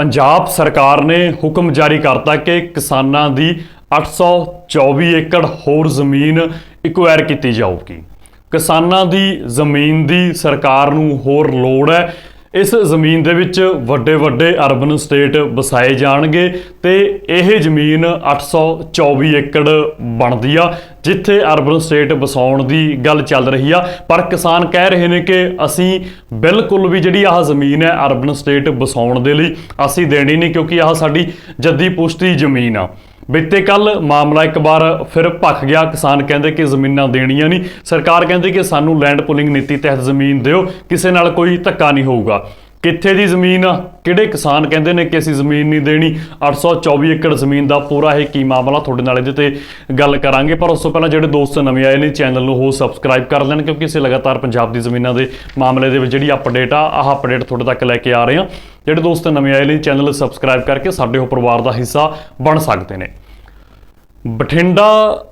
ਪੰਜਾਬ ਸਰਕਾਰ ਨੇ ਹੁਕਮ ਜਾਰੀ ਕਰਤਾ ਕਿ ਕਿਸਾਨਾਂ ਦੀ 824 ਏਕੜ ਹੋਰ ਜ਼ਮੀਨ ਇਕਵਾਇਰ ਕੀਤੀ ਜਾਊਗੀ। ਕਿਸਾਨਾਂ ਦੀ ਜ਼ਮੀਨ ਦੀ ਸਰਕਾਰ ਨੂੰ ਹੋਰ ਲੋੜ ਹੈ। ਇਸ ਜ਼ਮੀਨ ਦੇ ਵਿੱਚ ਵੱਡੇ ਵੱਡੇ ਅਰਬਨ ਸਟੇਟ ਵਸਾਏ ਜਾਣਗੇ ਤੇ ਇਹ ਜ਼ਮੀਨ 824 ਏਕੜ ਬਣਦੀ ਆ, ਜਿੱਥੇ ਅਰਬਨ ਸਟੇਟ ਵਸਾਉਣ ਦੀ ਗੱਲ ਚੱਲ ਰਹੀ ਆ। ਪਰ ਕਿਸਾਨ ਕਹਿ ਰਹੇ ਨੇ ਕਿ ਅਸੀਂ ਬਿਲਕੁਲ ਵੀ ਜਿਹੜੀ ਆਹ ਜ਼ਮੀਨ ਹੈ ਅਰਬਨ ਸਟੇਟ ਵਸਾਉਣ ਦੇ ਲਈ ਅਸੀਂ ਦੇਣੀ ਨਹੀਂ, ਕਿਉਂਕਿ ਆਹ ਸਾਡੀ ਜੱਦੀ ਪੁਸ਼ਤੀ ਜ਼ਮੀਨ ਆ। ਬੀਤੇ ਕੱਲ ਮਾਮਲਾ ਇੱਕ ਵਾਰ ਫਿਰ ਭੱਖ ਗਿਆ। ਕਿਸਾਨ ਕਹਿੰਦੇ ਕਿ ਜ਼ਮੀਨਾਂ ਦੇਣੀਆਂ ਨਹੀਂ। ਸਰਕਾਰ ਕਹਿੰਦੀ ਕਿ ਸਾਨੂੰ ਲੈਂਡ ਪੁਲਿੰਗ ਨੀਤੀ ਤਹਿਤ ਜ਼ਮੀਨ ਦਿਓ। ਕਿਸੇ ਨਾਲ ਕੋਈ ਧੱਕਾ ਨਹੀਂ ਹੋਊਗਾ। ਕਿੱਥੇ ਦੀ ਜ਼ਮੀਨ ਆ? ਕਿਹੜੇ ਕਿਸਾਨ ਕਹਿੰਦੇ ਨੇ ਕਿ ਅਸੀਂ ਜ਼ਮੀਨ ਨਹੀਂ ਦੇਣੀ? 824 ਏਕੜ ਜ਼ਮੀਨ ਦਾ ਪੂਰਾ ਇਹ ਕੀ ਮਾਮਲਾ? ਤੁਹਾਡੇ ਨਾਲ ਇਹਦੇ ਤੇ ਗੱਲ ਕਰਾਂਗੇ। ਪਰ ਉਸ ਤੋਂ ਪਹਿਲਾਂ ਜਿਹੜੇ ਦੋਸਤ ਨਵੇਂ ਆਏ ਨੇ, ਚੈਨਲ ਨੂੰ ਹੋ ਸਬਸਕ੍ਰਾਈਬ ਕਰ ਲੈਣ, ਕਿਉਂਕਿ ਅਸੀਂ ਲਗਾਤਾਰ ਪੰਜਾਬ ਦੀ ਜ਼ਮੀਨਾਂ ਦੇ ਮਾਮਲੇ ਦੇ ਵਿੱਚ ਜਿਹੜੀ ਅਪਡੇਟ ਆ, ਆਹ ਅਪਡੇਟ ਤੁਹਾਡੇ ਤੱਕ ਲੈ ਕੇ ਆ ਰਹੇ ਹਾਂ। ਜਿਹੜੇ ਦੋਸਤ ਨਵੇਂ ਆਏ ਨੇ, ਚੈਨਲ ਸਬਸਕ੍ਰਾਈਬ ਕਰਕੇ ਸਾਡੇ ਉਹ ਪਰਿਵਾਰ ਦਾ ਹਿੱਸਾ ਬਣ ਸਕਦੇ ਨੇ। ਬਠਿੰਡਾ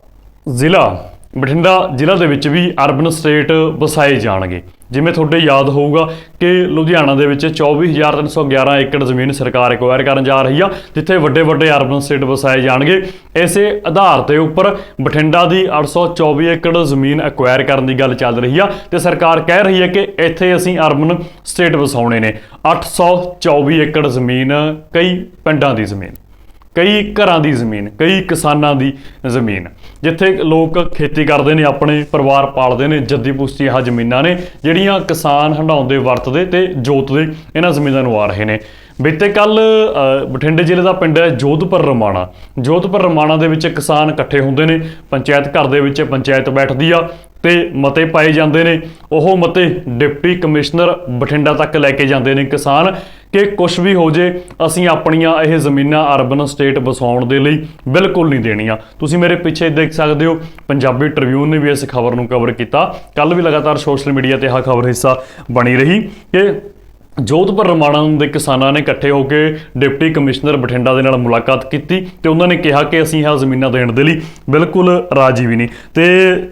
ਜ਼ਿਲ੍ਹਾ ਬਠਿੰਡਾ ਜ਼ਿਲ੍ਹਾ ਦੇ ਵਿੱਚ ਵੀ ਅਰਬਨ ਸਟੇਟ ਵਸਾਏ ਜਾਣਗੇ। ਜਿਵੇਂ ਤੁਹਾਡੇ ਯਾਦ ਹੋਊਗਾ ਕਿ ਲੁਧਿਆਣਾ ਦੇ ਵਿੱਚ 24311 ਏਕੜ ਜ਼ਮੀਨ ਸਰਕਾਰ ਐਕਵਾਇਰ ਕਰਨ ਜਾ ਰਹੀ ਆ, ਜਿੱਥੇ ਵੱਡੇ ਵੱਡੇ ਅਰਬਨ ਸਟੇਟ ਵਸਾਏ ਜਾਣਗੇ। ਇਸੇ ਆਧਾਰ ਤੇ ਉੱਪਰ ਬਠਿੰਡਾ ਦੀ 824 ਏਕੜ ਜ਼ਮੀਨ ਐਕਵਾਇਰ ਕਰਨ ਦੀ ਗੱਲ ਚੱਲ ਰਹੀ ਆ ਤੇ ਸਰਕਾਰ ਕਹਿ ਰਹੀ ਹੈ ਕਿ ਇੱਥੇ ਅਸੀਂ ਅਰਬਨ ਸਟੇਟ ਵਸਾਉਣੇ ਨੇ। 824 ਏਕੜ ਜ਼ਮੀਨ, ਕਈ ਪਿੰਡਾਂ ਦੀ ਜ਼ਮੀਨ। ਕਈ ਘਰਾਂ ਦੀ ਜ਼ਮੀਨ, ਕਈ ਕਿਸਾਨਾਂ ਦੀ ਜ਼ਮੀਨ। ਜਿੱਥੇ ਲੋਕ ਖੇਤੀ ਕਰਦੇ ਨੇ, ਆਪਣੇ ਪਰਿਵਾਰ ਪਾਲਦੇ ਨੇ, ਜੱਦੀ ਪੁਸ਼ਤੀ ਆਹ ਜ਼ਮੀਨਾਂ ਨੇ, ਜਿਹੜੀਆਂ ਕਿਸਾਨ ਹੰਡਾਉਂਦੇ ਵਰਤਦੇ ਤੇ ਜੋਤਦੇ ਇਹਨਾਂ ਜ਼ਮੀਨਾਂ ਨੂੰ ਆ ਰਹੇ ਨੇ। ਬੀਤੇ ਕੱਲ ਬਠਿੰਡੇ ਜ਼ਿਲ੍ਹੇ ਦਾ ਪਿੰਡ ਹੈ ਜੋਧਪੁਰ ਰਮਾਣਾ। ਜੋਧਪੁਰ ਰਮਾਣਾ ਦੇ ਵਿੱਚ ਕਿਸਾਨ ਇਕੱਠੇ ਹੁੰਦੇ ਨੇ, ਪੰਚਾਇਤ ਘਰ ਦੇ ਵਿੱਚ ਪੰਚਾਇਤ ਬੈਠਦੀ ਆ ਤੇ ਮਤੇ ਪਾਏ ਜਾਂਦੇ ਨੇ। ਉਹ ਮਤੇ ਡਿਪਟੀ ਕਮਿਸ਼ਨਰ ਬਠਿੰਡਾ ਤੱਕ ਲੈ ਕੇ ਜਾਂਦੇ ਨੇ ਕਿਸਾਨ ਕਿ ਕੁਝ ਵੀ ਹੋ ਜੇ, ਅਸੀਂ ਆਪਣੀਆਂ ਇਹ ਜ਼ਮੀਨਾਂ ਅਰਬਨ ਸਟੇਟ ਵਸਾਉਣ ਦੇ ਲਈ ਬਿਲਕੁਲ ਨਹੀਂ ਦੇਣੀਆਂ। ਤੁਸੀਂ ਮੇਰੇ ਪਿੱਛੇ ਦੇਖ ਸਕਦੇ ਹੋ, ਪੰਜਾਬੀ ਟ੍ਰਿਬਿਊਨ ਨੇ ਵੀ ਇਸ ਖਬਰ ਨੂੰ ਕਵਰ ਕੀਤਾ। ਕੱਲ ਵੀ ਲਗਾਤਾਰ ਸੋਸ਼ਲ ਮੀਡੀਆ ਤੇ ਆਹ ਖਬਰ ਹਿੱਸਾ ਬਣੀ ਰਹੀ ਕਿ ਜੋਧਪੁਰ ਰਮਾਣਾ ਦੇ ਕਿਸਾਨਾਂ ਨੇ ਇਕੱਠੇ ਹੋ ਕੇ ਡਿਪਟੀ ਕਮਿਸ਼ਨਰ ਬਠਿੰਡਾ ਦੇ ਨਾਲ ਮੁਲਾਕਾਤ ਕੀਤੀ ਤੇ ਉਹਨਾਂ ਨੇ ਕਿਹਾ ਕਿ ਅਸੀਂ ਇਹ ਜ਼ਮੀਨਾਂ ਦੇਣ ਦੇ ਲਈ ਬਿਲਕੁਲ ਰਾਜੀ ਵੀ ਨਹੀਂ। ਤੇ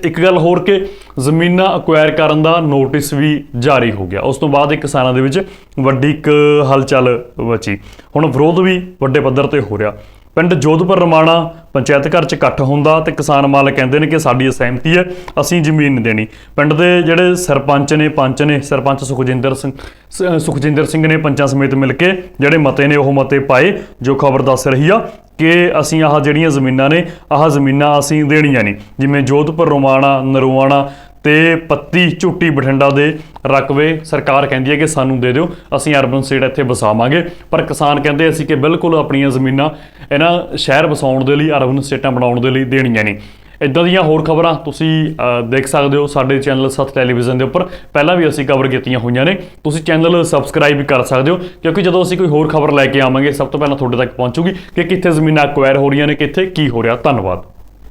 ਇੱਕ ਗੱਲ ਹੋਰ ਕਿ ਜ਼ਮੀਨਾਂ ਅਕਵਾਇਰ ਕਰਨ ਦਾ ਨੋਟਿਸ ਵੀ ਜਾਰੀ ਹੋ ਗਿਆ। ਉਸ ਤੋਂ ਬਾਅਦ ਇਹ ਕਿਸਾਨਾਂ ਦੇ ਵਿੱਚ ਵੱਡੀ ਇੱਕ ਹਲਚਲ ਮਚੀ ਹੁਣ ਵਿਰੋਧ ਵੀ ਵੱਡੇ ਪੱਧਰ ਤੇ ਹੋ ਰਿਹਾ। ਪਿੰਡ ਜੋਧਪੁਰ ਰਮਾਣਾ ਪੰਚਾਇਤ ਘਰ ਚ ਇਕੱਠ ਹੁੰਦਾ ਤੇ ਕਿਸਾਨ ਮਾਲਕ ਕਹਿੰਦੇ ਨੇ ਕਿ ਸਾਡੀ ਅਸਹਿਮਤੀ ਹੈ, ਅਸੀਂ ਜ਼ਮੀਨ ਨਹੀਂ ਦੇਣੀ। ਪਿੰਡ ਦੇ ਜਿਹੜੇ ਸਰਪੰਚ ਨੇ, ਪੰਚ ਨੇ, ਸਰਪੰਚ ਸੁਖਜਿੰਦਰ ਸਿੰਘ, ਸ- ਸੁਖਜਿੰਦਰ ਸਿੰਘ ਨੇ ਪੰਚਾਂ ਸਮੇਤ ਮਿਲ ਕੇ ਜਿਹੜੇ ਮਤੇ ਨੇ ਉਹ ਮਤੇ ਪਾਏ, ਜੋ ਖਬਰ ਦੱਸ ਰਹੀ ਆ ਕਿ ਅਸੀਂ ਆਹ ਜਿਹੜੀਆਂ ਜ਼ਮੀਨਾਂ ਨੇ, ਆਹ ਜ਼ਮੀਨਾਂ ਅਸੀਂ ਦੇਣੀਆਂ ਨਹੀਂ। ਜਿਵੇਂ ਜੋਧਪੁਰ, ਰੋਮਾਣਾ, ਨਰੂਆਣਾ ਤੇ ਪੱਤੀ ਝੂਟੀ ਬਠਿੰਡਾ ਦੇ ਰਕਵੇ ਸਰਕਾਰ ਕਹਿੰਦੀ ਹੈ ਕਿ ਸਾਨੂੰ ਦੇ ਦਿਓ, ਅਸੀਂ ਅਰਬਨ ਸਟੇਟ ਇੱਥੇ ਵਸਾਵਾਂਗੇ। ਪਰ ਕਿਸਾਨ ਕਹਿੰਦੇ ਅਸੀਂ ਕਿ ਬਿਲਕੁਲ ਆਪਣੀਆਂ ਜ਼ਮੀਨਾਂ ਇਹਨਾਂ ਸ਼ਹਿਰ ਵਸਾਉਣ ਦੇ ਲਈ, ਅਰਬਨ ਸਟੇਟਾਂ ਬਣਾਉਣ ਦੇ ਲਈ ਦੇਣੀਆਂ ਨਹੀਂ ਇਦਾਂ ਦੀਆਂ ਹੋਰ ਖਬਰਾਂ ਤੁਸੀਂ ਦੇਖ ਸਕਦੇ ਹੋ ਸਾਡੇ ਚੈਨਲ ਸੱਤ ਟੈਲੀਵਿਜ਼ਨ ਦੇ ਉੱਪਰ। ਪਹਿਲਾਂ ਵੀ ਅਸੀਂ ਕਵਰ ਕੀਤੀਆਂ ਹੋਈਆਂ ਨੇ। ਤੁਸੀਂ ਚੈਨਲ ਸਬਸਕ੍ਰਾਈਬ ਵੀ ਕਰ ਸਕਦੇ ਹੋ, ਕਿਉਂਕਿ ਜਦੋਂ ਅਸੀਂ ਕੋਈ ਹੋਰ ਖਬਰ ਲੈ ਕੇ ਆਵਾਂਗੇ, ਸਭ ਤੋਂ ਪਹਿਲਾਂ ਤੁਹਾਡੇ ਤੱਕ ਪਹੁੰਚੂਗੀ ਕਿ ਕਿੱਥੇ ਜ਼ਮੀਨਾਂ ਐਕਵਾਇਰ ਹੋ ਰਹੀਆਂ ਨੇ, ਕਿੱਥੇ ਕੀ ਹੋ ਰਿਹਾ। ਧੰਨਵਾਦ।